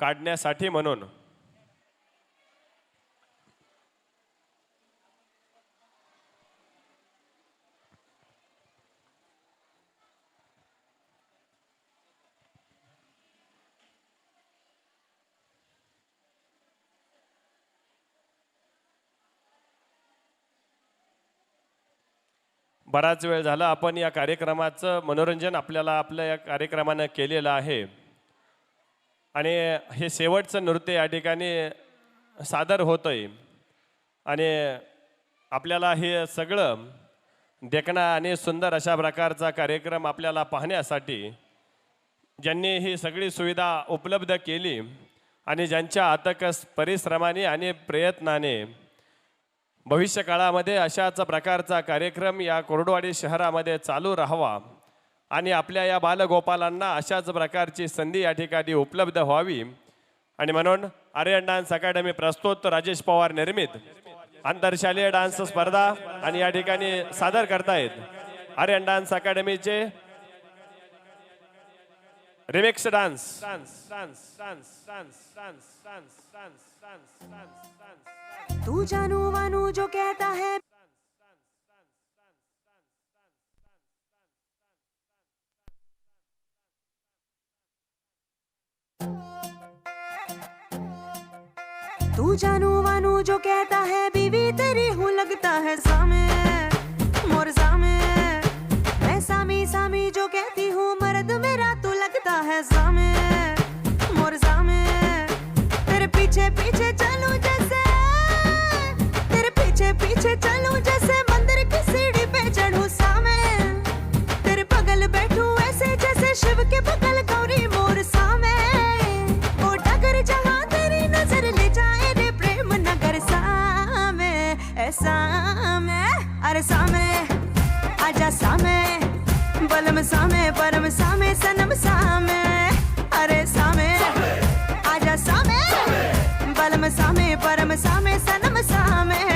काढण्यासाठी म्हणून. बराच वेळ झाला आपण या कार्यक्रमाचं मनोरंजन आपल्याला आपल्या या कार्यक्रमानं केलेलं आहे. आणि हे शेवटचं नृत्य या ठिकाणी सादर होतं आहे आणि आपल्याला हे सगळं देखणा आणि सुंदर अशा प्रकारचा कार्यक्रम आपल्याला पाहण्यासाठी ज्यांनी ही सगळी सुविधा उपलब्ध केली आणि ज्यांच्या अथक परिश्रमाने आणि प्रयत्नाने भविष्यकाळामध्ये अशाच प्रकारचा कार्यक्रम या कोरडवाडी शहरामध्ये चालू राहावा. आणि आपल्या या बालगोपालांना अशाच प्रकारची संधी या ठिकाणी उपलब्ध व्हावी. आणि म्हणून आर्यन डान्स अकॅडमी प्रस्तुत राजेश पवार निर्मित. आंतरशालेय डान्स स्पर्धा आणि या ठिकाणी सादर करतायत. आर्यन डान्स अकॅडमीचे रिमिक्स डान्स. तू जानू वानू जो कहता है तू जानू वानू जो कहता है, बीवी तेरी हूँ लगता है सामे, मोर सामे। मैं सामी सामी जो कहती हूँ, मर्द मेरा तू लगता है सामे, मोर सामे। तेरे पीछे पीछे चलूँ जैसे, तेरे पीछे पीछे चलूँ जैसे, मंदिर की सीढ़ी पे चढ़ूं सामे। तेरे बगल बैठूं ऐसे जैसे शिव के बगल बलम सामे परम सामे सनम सामे।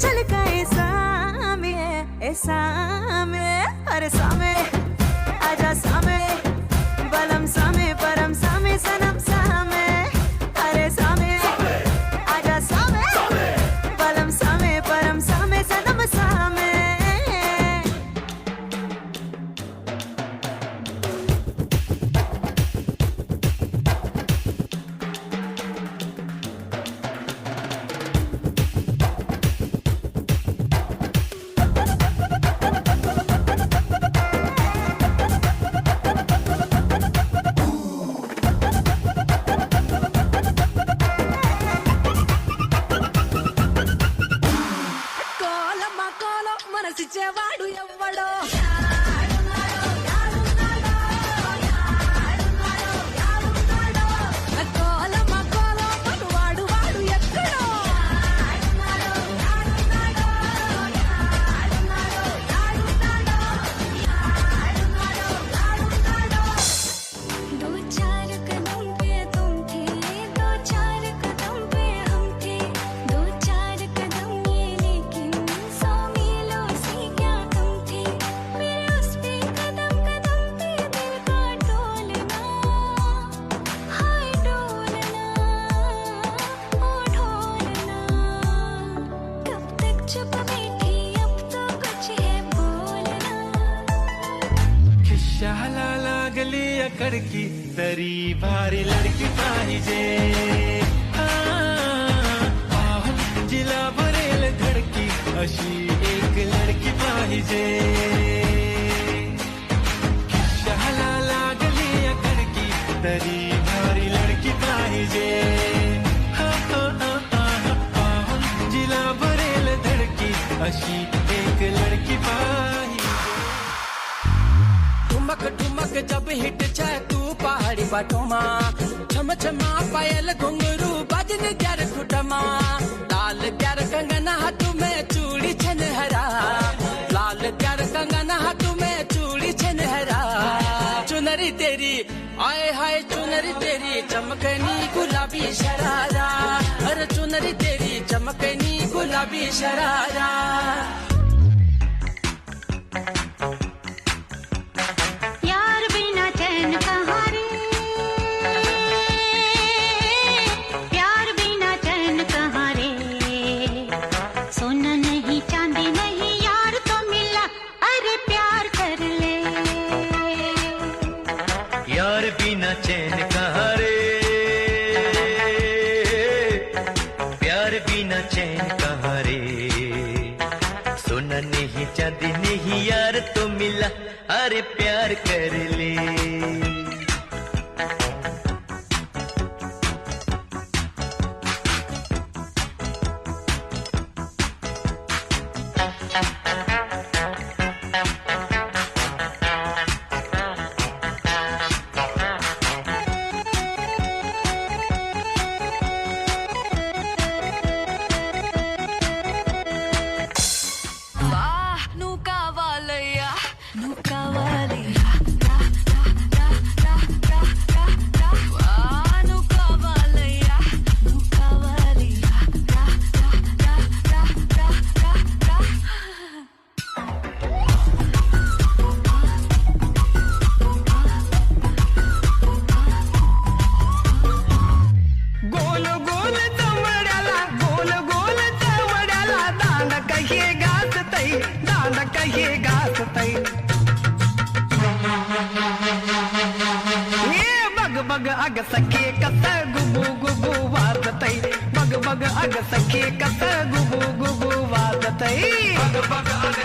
चल का ऐसा में ऐसा में अरे सामे कडकी तरी भारी लडकी आ, पाहून जिला भरेल धडकी अशी एक लडकी पाहिजे शहाला लागली तरी भारी लडकी पाहिजे जिला भरेल धडकी अशी एक लडकी पाहिजे ठुमक ठुमक जब हिट जाए तू पहाड़ी बाटोमा। छम छमा पायल घुंगरू बाजन ग्यार खुटमा लाल प्यार कंगना हाथ में चूड़ी छन हरा। लाल प्यार कंगना हाथ में चूड़ी छन हरा। चुनरी तेरी, आए हाय चुनरी तेरी, चमकनी गुलाबी शरारा। अरे चुनरी तेरी, चमकनी गुलाबी शरारा। यार बिना चैन कहा रे प्यार बिना चैन कहा रे सोना नहीं, चांदी नहीं, यार तो मिला, अरे प्यार कर ले। चमड्याला कहिए गात तई दांड कहिए गात तई ये बग बग अग सखे कस गुबू गुबू वाजतई बग बग अग सखे कस गुबू गुबू वाजतई बग बग अग